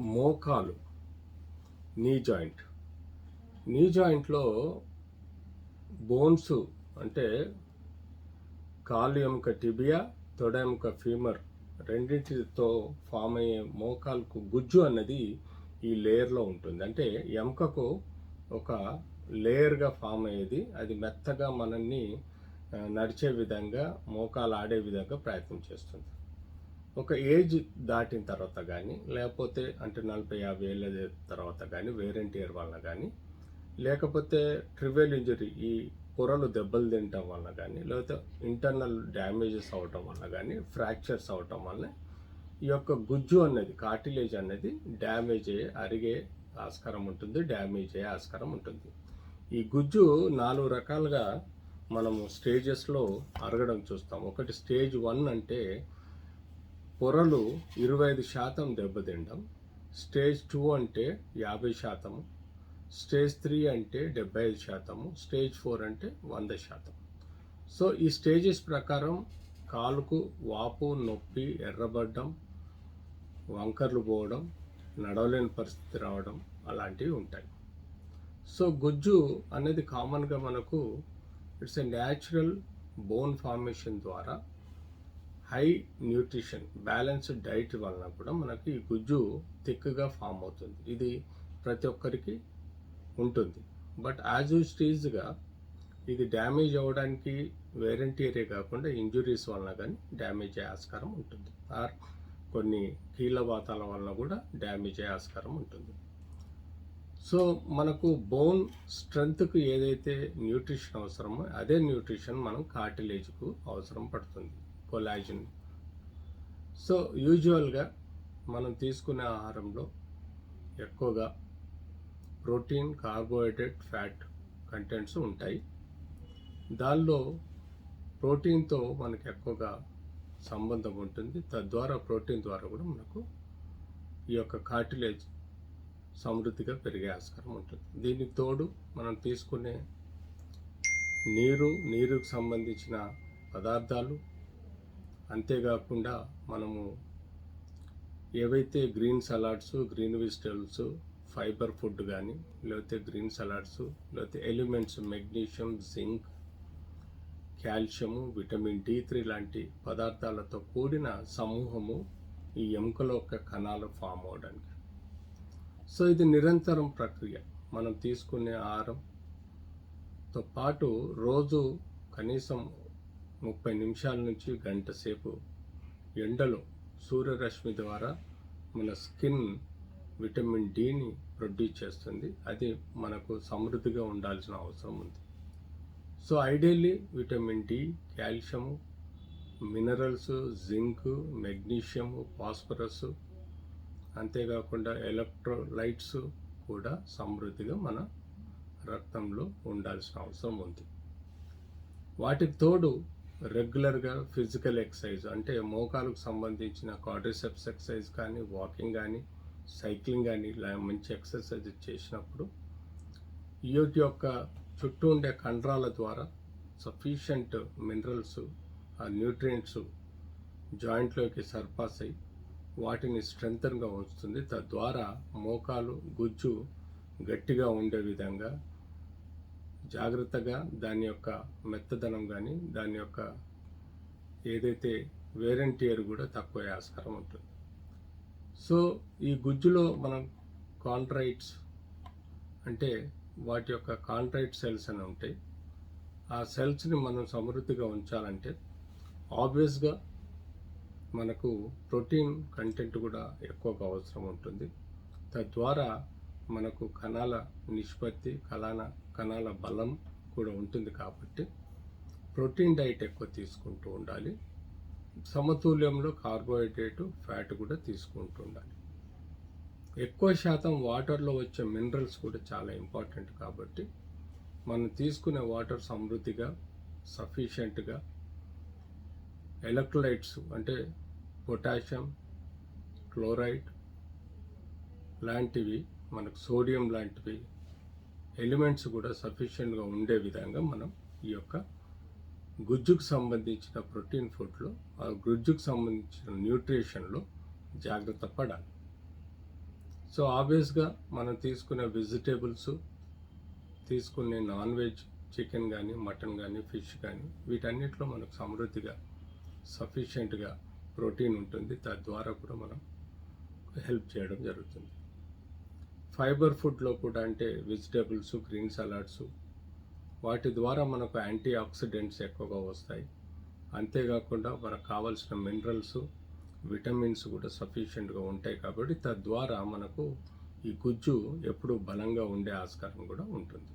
మోకాలు knee joint నీ జాయింట్లో bones అంటే కాలు ఎముక టిబియా తొడ ఎముక ఫీమర్ రెండింటితో ఫామ్ అయ్యే మోకాలకు గుజ్జు అన్నది ఈ లేయర్లో ఉంటుంది. అంటే ఎముకకు ఒక లేయర్గా ఫామ్ అయ్యేది. అది మెత్తగా మనల్ని నడిచే విధంగా మోకాలు ఆడే విధంగా ప్రయత్నం చేస్తుంది. ఒక ఏజ్ దాటిన తర్వాత కానీ లేకపోతే అంటే నలభై యాభై ఏళ్ళ తర్వాత కానీ వేరెంట్ ఇయర్ వలన కానీ లేకపోతే ట్రివెల్ ఇంజరీ ఈ పొరలు దెబ్బలు తినటం వలన కానీ లేకపోతే ఇంటర్నల్ డ్యామేజెస్ అవటం వలన కానీ ఫ్రాక్చర్స్ అవటం వల్ల ఈ యొక్క గుజ్జు అనేది కార్టిలేజ్ అనేది డ్యామేజ్ అయ్యే అరిగే ఆస్కారం ఉంటుంది డ్యామేజ్ అయ్యే ఆస్కారం ఉంటుంది. ఈ గుజ్జు నాలుగు రకాలుగా మనము స్టేజెస్లో అరగడం చూస్తాం ఒకటి స్టేజ్ వన్ అంటే పొరలు ఇరవై ఐదు శాతం దెబ్బతిండం స్టేజ్ టూ అంటే యాభై శాతము స్టేజ్ త్రీ అంటే డెబ్బై ఐదు శాతము స్టేజ్ ఫోర్ అంటే వంద శాతం. సో ఈ స్టేజెస్ ప్రకారం కాలుకు వాపు నొప్పి ఎర్రబడ్డం వంకర్లు పోవడం నడవలేని పరిస్థితి రావడం అలాంటివి ఉంటాయి. సో గుజ్జు అనేది కామన్గా మనకు it's a natural bone formation ద్వారా హై న్యూట్రిషన్ బ్యాలెన్స్డ్ డైట్ వలన కూడా మనకి ఈ గుజ్జు థిక్గా ఫామ్ అవుతుంది. ఇది ప్రతి ఒక్కరికి ఉంటుంది. బట్ యాజ్ స్టేజ్గా ఇది డ్యామేజ్ అవ్వడానికి వేరెంటీరే కాకుండా ఇంజురీస్ వలన కానీ డ్యామేజ్ అయ్యే ఆస్కారం ఉంటుంది. ఆర్ కొన్ని కీళ్ళవాతాల వలన కూడా డ్యామేజ్ అయ్యే ఆస్కారం ఉంటుంది. సో మనకు బోన్ స్ట్రెంగ్త్కు ఏదైతే న్యూట్రిషన్ అవసరమో అదే న్యూట్రిషన్ మనం కార్టిలేజ్కు అవసరం పడుతుంది. కొలాజిన్ సో యూజువల్గా మనం తీసుకునే ఆహారంలో ఎక్కువగా ప్రోటీన్ కార్బోహైడ్రేట్ ఫ్యాట్ కంటెంట్స్ ఉంటాయి. దానిలో ప్రోటీన్తో మనకి ఎక్కువగా సంబంధం ఉంటుంది. తద్వారా ప్రోటీన్ ద్వారా కూడా మనకు ఈ యొక్క కార్టిలేజ్ సమృద్ధిగా పెరిగే ఆస్కారం ఉంటుంది. దీనికి తోడు మనం తీసుకునే నీరు నీరుకు సంబంధించిన పదార్థాలు అంతేకాకుండా మనము ఏవైతే green salads green vegetables fibre food కానీ లేకపోతే గ్రీన్ సలాడ్స్ లేకపోతే elements magnesium zinc calcium vitamin D three లాంటి పదార్థాలతో కూడిన సమూహము ఈ ఎముకల యొక్క కణాలు ఫామ్ అవడానికి. సో ఇది నిరంతరం ప్రక్రియ. మనం తీసుకునే ఆహారంతో పాటు రోజు కనీసం ముప్పై నిమిషాల నుంచి గంట సేపు ఎండలో సూర్యరశ్మి ద్వారా మన స్కిన్ విటమిన్ డిని ప్రొడ్యూస్ చేస్తుంది. అది మనకు సమృద్ధిగా ఉండాల్సిన అవసరం ఉంది. So ideally vitamin D calcium minerals zinc magnesium phosphorus అంతేకాకుండా ఎలక్ట్రోలైట్స్ కూడా సమృద్ధిగా మన రక్తంలో ఉండాల్సిన అవసరం ఉంది. వాటికి తోడు రెగ్యులర్గా ఫిజికల్ ఎక్సర్సైజ్ అంటే మోకాలకు సంబంధించిన కార్డిసెప్స్ ఎక్సర్సైజ్ కానీ వాకింగ్ కానీ సైక్లింగ్ కానీ ఇలా మంచి ఎక్సర్సైజ్ చేసినప్పుడు ఈ యొక్క చుట్టూ ఉండే కండరాల ద్వారా సఫిషియంట్ మినరల్స్ ఆ న్యూట్రియంట్స్ జాయింట్లోకి సర్పాస్ అయ్యి వాటిని స్ట్రెంగ్గా ఉంచుతుంది. తద్వారా మోకాలు గుజ్జు గట్టిగా ఉండే విధంగా జాగ్రత్తగా దాని యొక్క మెత్తదనం కానీ దాని యొక్క ఏదైతే వేరంటీయర్ కూడా తక్కువ ఆస్కారం ఉంటుంది. సో ఈ గుజ్జులో మనం కాంట్రైట్స్ అంటే వాటి యొక్క కాంట్రైట్ సెల్స్ అని ఉంటాయి. ఆ సెల్స్ని మనం సమృద్ధిగా ఉంచాలంటే ఆబ్వియస్గా మనకు ప్రోటీన్ కంటెంట్ కూడా ఎక్కువగా అవసరం ఉంటుంది. తద్వారా మనకు కణాల నిష్పత్తి కళాన కణాల బలం కూడా ఉంటుంది కాబట్టి ప్రోటీన్ డైట్ ఎక్కువ తీసుకుంటూ ఉండాలి. సమతుల్యంలో కార్బోహైడ్రేట్ ఫ్యాట్ కూడా తీసుకుంటూ ఉండాలి. ఎక్కువ శాతం వాటర్లో వచ్చే మినరల్స్ కూడా చాలా ఇంపార్టెంట్ కాబట్టి మనం తీసుకునే వాటర్ సమృద్ధిగా సఫిషియెంట్గా ఎలక్ట్రోలైట్స్ అంటే పొటాషియం క్లోరైడ్ లాంటివి మనకు సోడియం లాంటివి ఎలిమెంట్స్ కూడా సఫిషియెంట్గా ఉండే విధంగా మనం ఈ యొక్క గుజ్జుకు సంబంధించిన ప్రోటీన్ ఫుడ్లో ఆ గుజ్జుకు సంబంధించిన న్యూట్రిషన్లో జాగ్రత్త పడాలి. సో ఆబ్వియస్గా మనం తీసుకునే వెజిటేబుల్స్ తీసుకునే నాన్ వెజ్ చికెన్ కానీ మటన్ కానీ ఫిష్ కానీ వీటన్నిటిలో మనకు సమృద్ధిగా సఫిషియెంట్గా ప్రోటీన్ ఉంటుంది. తద్వారా కూడా మనం హెల్ప్ చేయడం జరుగుతుంది. ఫైబర్ ఫుడ్లో కూడా అంటే వెజిటేబుల్స్ గ్రీన్ సలాడ్స్ వాటి ద్వారా మనకు యాంటీ ఆక్సిడెంట్స్ ఎక్కువగా వస్తాయి. అంతేకాకుండా మనకు కావాల్సిన మినరల్స్ విటమిన్స్ కూడా సఫిషియెంట్గా ఉంటాయి కాబట్టి తద్వారా మనకు ఈ గుజ్జు ఎప్పుడూ బలంగా ఉండే ఆస్కారం కూడా ఉంటుంది.